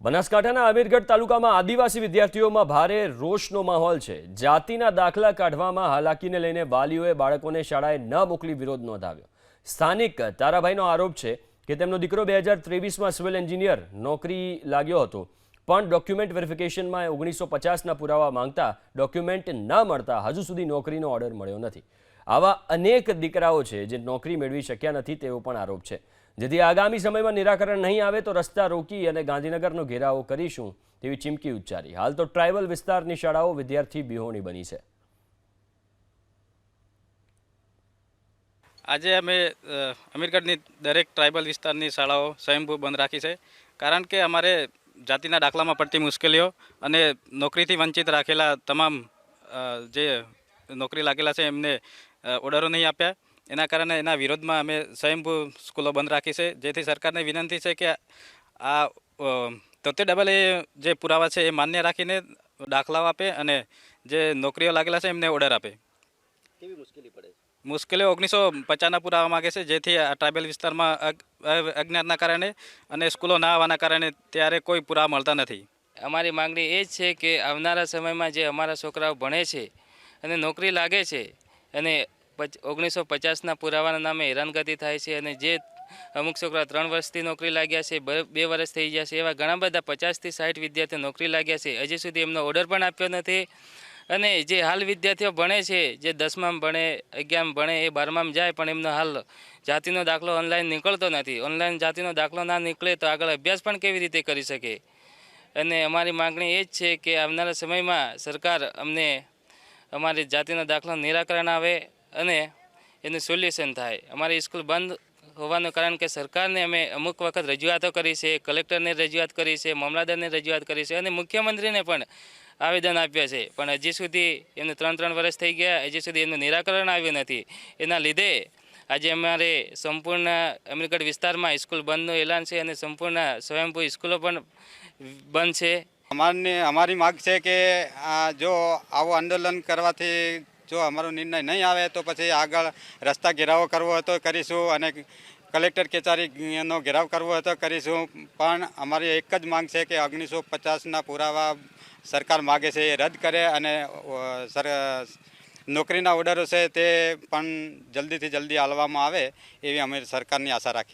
બનાસકાંઠાના અમીરગઢ તાલુકામાં આદિવાસી વિદ્યાર્થીઓમાં ભારે રોષનો માહોલ છે. જાતિના દાખલા કાઢવામાં હાલાકીને લઈને વાલીઓએ બાળકોને શાળાએ ન મોકલી વિરોધ નોંધાવ્યો. સ્થાનિક તારાભાઈનો આરોપ છે કે તેમનો દીકરો બે હજાર ત્રેવીસમાં સિવિલ એન્જિનિયર નોકરી લાગ્યો હતો, પણ ડોક્યુમેન્ટ વેરિફિકેશનમાં ઓગણીસો પચાસના પુરાવા માંગતા ડોક્યુમેન્ટ ન મળતા હજુ સુધી નોકરીનો ઓર્ડર મળ્યો નથી. આવા અનેક દીકરાઓ છે જે નોકરી મેળવી શક્યા નથી તેવો પણ આરોપ છે. જેથી આગામી સમયમાં નિરાકરણ નહીં આવે તો રસ્તા રોકી અને ગાંધીનગરનો ઘેરાવો કરીશું તેવી ચીમકી ઉચ્ચારી. હાલ તો ટ્રાઇબલ વિસ્તારની શાળાઓ વિદ્યાર્થી બિહોણી બની છે. આજે અમે અમીરગઢની દરેક ટ્રાઇબલ વિસ્તારની શાળાઓ સ્વયંભૂ બંધ રાખી છે. કારણ કે અમારે જાતિના દાખલામાં પડતી મુશ્કેલીઓ અને નોકરીથી વંચિત રાખેલા તમામ જે નોકરી લાગેલા છે એમને ઓર્ડરો નહીં આપ્યા. એના કારણે એના વિરોધમાં અમે સ્વયંભૂ સ્કૂલો બંધ રાખી છે. જેથી સરકારને વિનંતી છે કે આ તોતેર ડબલ એ જે પુરાવા છે એ માન્ય રાખીને દાખલાઓ આપે અને જે નોકરીઓ લાગેલા છે એમને ઓર્ડર આપે. કેવી મુશ્કેલી પડે મુશ્કેલીઓ ઓગણીસો પચાસના પુરાવા માગે છે. જેથી આ ટ્રાઇબલ વિસ્તારમાં અજ્ઞાતના કારણે અને સ્કૂલો ના આવવાના કારણે ત્યારે કોઈ પુરાવા મળતા નથી. અમારી માંગણી એ જ છે કે આવનારા સમયમાં જે અમારા છોકરાઓ ભણે છે અને નોકરી લાગે છે અને ઓગણીસો પચાસના પુરાવાના નામે હેરાનગતિ થાય છે અને જે અમુક છોકરા ત્રણ વર્ષથી નોકરી લાગ્યા છે, બે બે વર્ષ થઈ ગયા છે, એવા ઘણા બધા પચાસથી સાઠ વિદ્યાર્થીઓ નોકરી લાગ્યા છે. હજી સુધી એમનો ઓર્ડર પણ આપ્યો નથી. અને જે હાલ વિદ્યાર્થીઓ ભણે છે, જે દસમાં ભણે, અગિયારમાં ભણે, એ બારમામાં જાય, પણ એમનો હાલ જાતિનો દાખલો ઓનલાઈન નીકળતો નથી. ઓનલાઈન જાતિનો દાખલો ના નીકળે તો આગળ અભ્યાસ પણ કેવી રીતે કરી શકે? અને અમારી માગણી એ જ છે કે આવનારા સમયમાં સરકાર અમને અમારી જાતિના દાખલો નિરાકરણ આવે અને એનું સોલ્યુશન થાય. અમારી સ્કૂલ બંધ હોવાનું કારણ કે સરકારને અમે અમુક વખત રજૂઆતો કરી છે કલેક્ટરને રજૂઆત કરી છે મામલાદારને રજૂઆત કરી છે અને મુખ્યમંત્રીને પણ આવેદન આપ્યા છે. પણ હજી સુધી એનું ત્રણ ત્રણ વર્ષ થઈ ગયા, હજી સુધી એનું નિરાકરણ આવ્યું નથી. એના લીધે આજે અમારે સંપૂર્ણ અમીરગઢ વિસ્તારમાં સ્કૂલ બંધનું એલાન છે અને સંપૂર્ણ સ્વયંભૂ સ્કૂલો પણ બંધ છે. અમારની, અમારી માગ છે કે જો આવું આંદોલન કરવાથી જો અમારો નિર્ણય નહીં આવે તો પછી આગળ રસ્તા ઘેરાવો કરવો હતો કરીશું અને કલેક્ટર કચેરીનો ઘેરાવ કરવો હતો કરીશું. પણ અમારી એક જ માંગ છે કે ઓગણીસો પચાસના પુરાવા સરકાર માગે છે એ રદ કરે અને નોકરીના ઓર્ડરો છે તે પણ જલ્દીથી જલ્દી આલવામાં આવે એવી અમે સરકારની આશા રાખીએ.